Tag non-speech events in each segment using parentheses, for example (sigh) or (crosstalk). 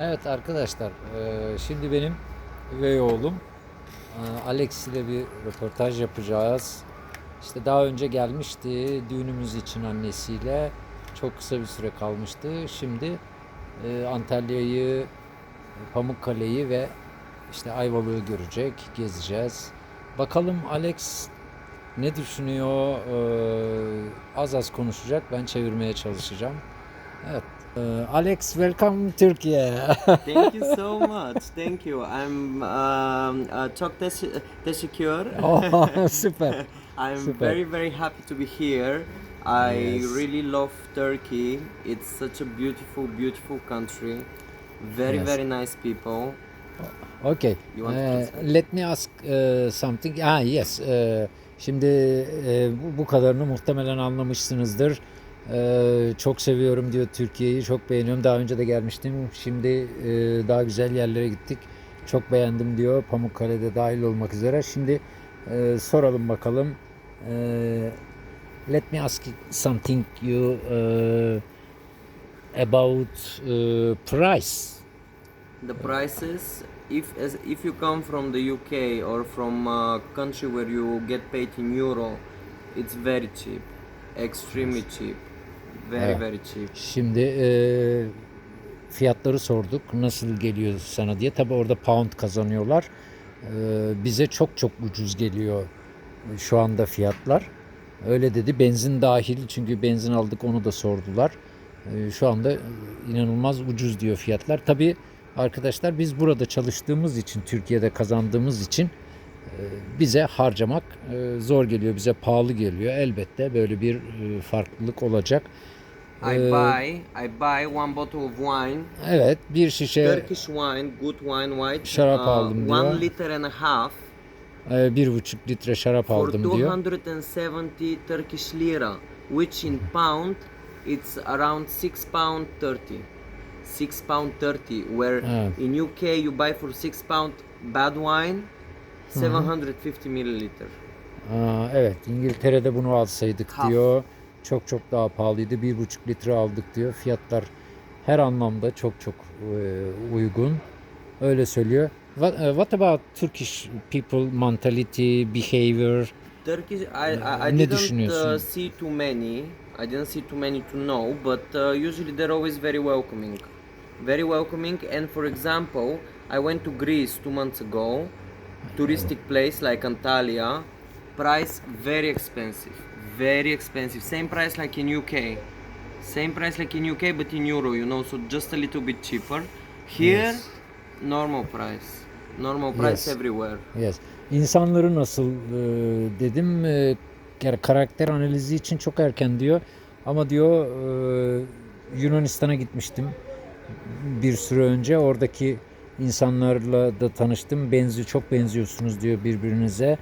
Evet arkadaşlar, eee, şimdi benim üvey oğlum eee, Alex ile bir röportaj yapacağız. İşte daha önce gelmişti düğünümüz için annesiyle. Çok kısa bir süre kalmıştı. Şimdi eee, Antalya'yı, Pamukkale'yi ve işte Ayvalık'ı görecek, gezeceğiz. Bakalım Alex ne düşünüyor? Az az konuşacak. Ben çevirmeye çalışacağım. Evet. Eee, Alex, welcome Türkiye. (laughs) Thank you so much. Thank you. I'm um, uh, çok teş- teşekkür. oh, (laughs) süper. (laughs) I'm super. very very happy to be here. I Yes. really love Turkey. It's such a beautiful beautiful country. Very Yes. very nice people. Okay. To Eee, translate? let me ask eee, something. Ah yes. Eee, şimdi eee, bu, bu kadarını muhtemelen anlamışsınızdır. Eee, çok seviyorum diyor Türkiye'yi. Çok beğeniyorum. Daha önce de gelmiştim. Şimdi eee, daha güzel yerlere gittik. Çok beğendim diyor. Pamukkale'de dahil olmak üzere. Şimdi eee, soralım bakalım. Eee, let me ask something you about price. The prices, if as if you come from the UK or from a country where you get paid in euro, it's very cheap, extremely cheap, very Evet. very cheap. Şimdi e, fiyatları sorduk. Nasıl geliyor sana diye. Tabi orada pound kazanıyorlar. E, bize çok çok ucuz geliyor şu anda fiyatlar. Öyle dedi. Benzin dahil. Çünkü benzin aldık onu da sordular. E, şu anda inanılmaz ucuz diyor fiyatlar. Tabi arkadaşlar biz burada çalıştığımız için Türkiye'de kazandığımız için e, bize harcamak e, zor geliyor. Bize pahalı geliyor. Elbette böyle bir e, farklılık olacak. I E, buy I buy one bottle of wine, Evet bir şişe Turkish wine, good wine, white, Şarap aldım diyor. one liter and a half bir buçuk litre şarap for aldım diyor. 270 Turkish lira, which in pound it's around 6 pound 30. 6 pound 30 where Evet. in UK you buy for 6 pound bad wine 750 milliliter. Aa, evet İngiltere'de bunu alsaydık Half. diyor. Çok çok daha pahalıydı. Bir buçuk litre aldık diyor. Fiyatlar her anlamda çok çok e, uygun. Öyle söylüyor. What, uh, what about Turkish people mentality, behavior? Turkish, I, I, I Ne didn't uh, see too many. I didn't see too many to know, but uh, usually they're always very welcoming. Very welcoming. And for example, I went to Greece two months ago, touristic place like Antalya. Price very expensive, very expensive. Same price like in UK. Same price like in UK, but in euro, you know, so just a little bit cheaper. Here, Yes. normal price. Normal price Yes. everywhere. Yes. İnsanları nasıl e, dedim e, karakter analizi için çok erken diyor. Ama diyor e, Yunanistan'a gitmiştim bir süre önce. Oradaki insanlarla da tanıştım. Benziyor, çok benziyorsunuz diyor birbirinize.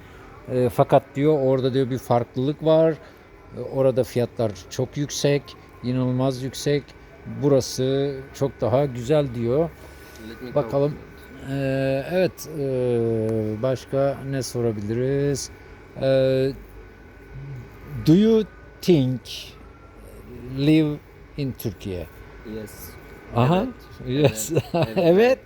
E, fakat diyor orada diyor bir farklılık var. E, orada fiyatlar çok yüksek, inanılmaz yüksek. Burası çok daha güzel diyor. Bakalım. Ee, evet, ee, başka ne sorabiliriz? Ee, do you think live in Türkiye? Yes. Aha. Evet. Yes. Evet. (laughs) evet.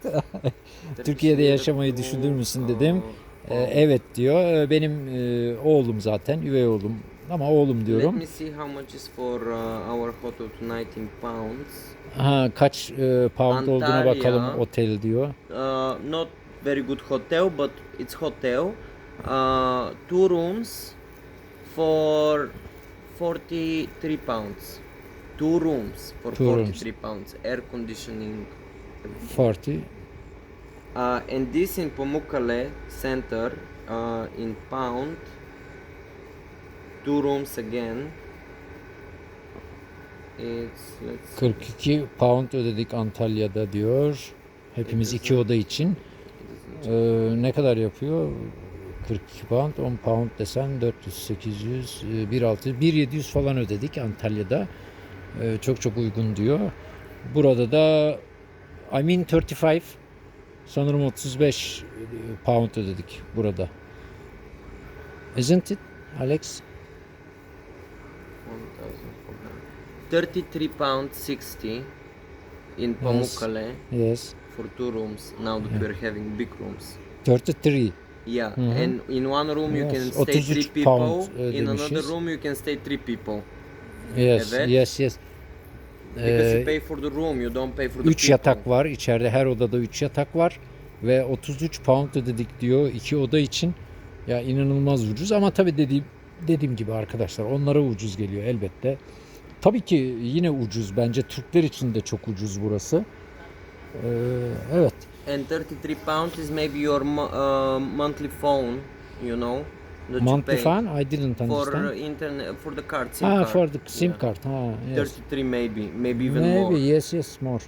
(laughs) Türkiye'de yaşamayı düşünür müsün dedim. Ee, evet diyor. Ee, Benim ee, oğlum zaten, üvey oğlum. Ama oğlum Let diyorum. me see how much is for uh, our hotel tonight in pounds. Ha, kaç ee, pound olduğuna Antalya. bakalım otel diyor. Uh, not very good hotel, but it's hotel. Uh, two rooms for 43 pounds. Two rooms for Two 43 pounds. Air conditioning. 40. Uh, and this in Pamukkale center uh, in pound. Two rooms again. It's let's see. 42 pound ödedik Antalya'da diyor. Hepimiz iki oda için. Ee, ne kadar yapıyor? 42 pound, 10 pound desen 400, 800, e, 1600, 1700 falan ödedik Antalya'da. Ee, çok çok uygun diyor. Burada da I mean 35 sanırım 35 pound ödedik burada. Isn't it Alex? 33 pound 60 in Pamukkale Yes. for two rooms. Now that we are having big rooms. 33. Yeah, and in one room you Yes, can stay 33 three people. pound, uh, in another demişiz. room you can stay three people. Yes, Evet. yes, yes. Because Ee, you pay for the room, you don't pay for the 3 people. yatak var. İçeride her odada 3 yatak var. Ve 33 pound ödedik diyor iki oda için. Ya inanılmaz ucuz ama tabii dediğim dediğim gibi arkadaşlar onlara ucuz geliyor elbette. Tabii ki yine ucuz. Bence Türkler için de çok ucuz burası. Ee, evet. And 33 pounds is maybe your mo- uh, monthly phone, you know, Monthly fan I didn't for understand. internet for the card. SIM Ha card. for the sim Yeah. card. Ha, yes. 33 maybe, maybe even Maybe more. yes yes more.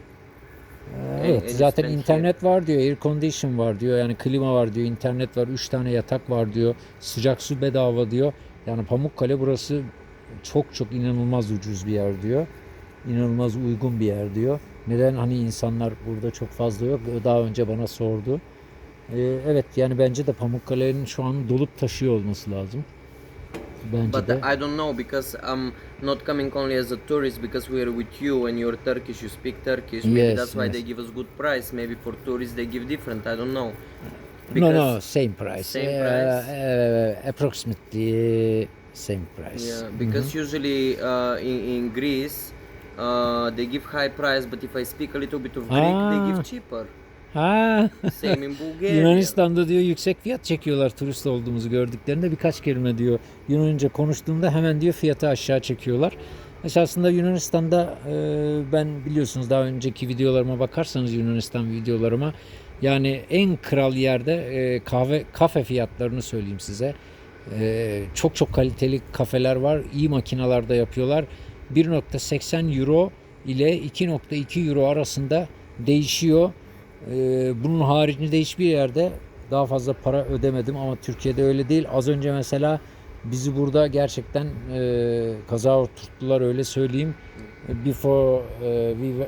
En- Evet en zaten üstten internet var diyor, air condition var diyor, yani klima var diyor, internet var, 3 tane yatak var diyor, sıcak su bedava diyor. Yani Pamukkale burası çok çok inanılmaz ucuz bir yer diyor. İnanılmaz uygun bir yer diyor. Neden hani insanlar burada çok fazla yok? Daha önce bana sordu. Ee, evet yani bence de Pamukkale'nin şu an dolup taşıyor olması lazım. Bence But de. I don't know because I'm not coming only as a tourist because we are with you and you're Turkish, you speak Turkish. Maybe Yes, that's why yes. they give us good price. Maybe for tourists they give different. I don't know. No no same price. Same Uh, price? uh, approximately same price. Yeah, because usually uh, in, in Greece uh, they give high price, but if I speak a little bit of Greek, they Ah. give cheaper. Ha. Same in Bulgaria. (laughs) Yunanistan'da diyor yüksek fiyat çekiyorlar turist olduğumuzu gördüklerinde birkaç kelime diyor Yunanca konuştuğumda hemen diyor fiyatı aşağı çekiyorlar. Esasında Yunanistan'da e, ben biliyorsunuz daha önceki videolarıma bakarsanız Yunanistan videolarıma yani en kral yerde e, kahve kafe fiyatlarını söyleyeyim size. E, çok çok kaliteli kafeler var. iyi makinalarda yapıyorlar. 1.80 euro ile 2.2 euro arasında değişiyor. Ee, bunun haricinde hiçbir yerde daha fazla para ödemedim ama Türkiye'de öyle değil. Az önce mesela bizi burada gerçekten e, kaza oturttular öyle söyleyeyim. Before e, we e,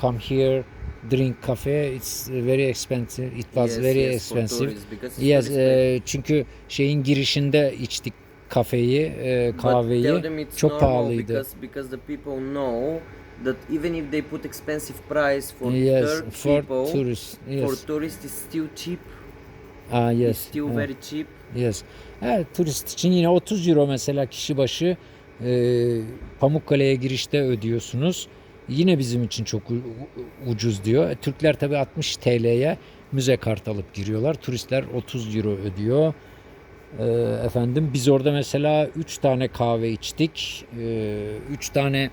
come here drink cafe it's very expensive. It was Yes, very yes, expensive. Yes, e, çünkü şeyin girişinde içtik kafeyi, e, kahveyi. Çok pahalıydı. because because the people know that even if they put expensive price for Yes, Turk for people, tourists. for Yes. tourists it's still cheap. Ah, It's yes. still Evet. very cheap. Yes. Evet, turist için yine 30 euro mesela kişi başı e, Pamukkale'ye girişte ödüyorsunuz. Yine bizim için çok ucuz diyor. E, Türkler tabi 60 TL'ye müze kart alıp giriyorlar. Turistler 30 euro ödüyor. E, efendim biz orada mesela 3 tane kahve içtik. 3 tane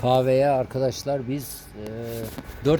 kahveye arkadaşlar biz 4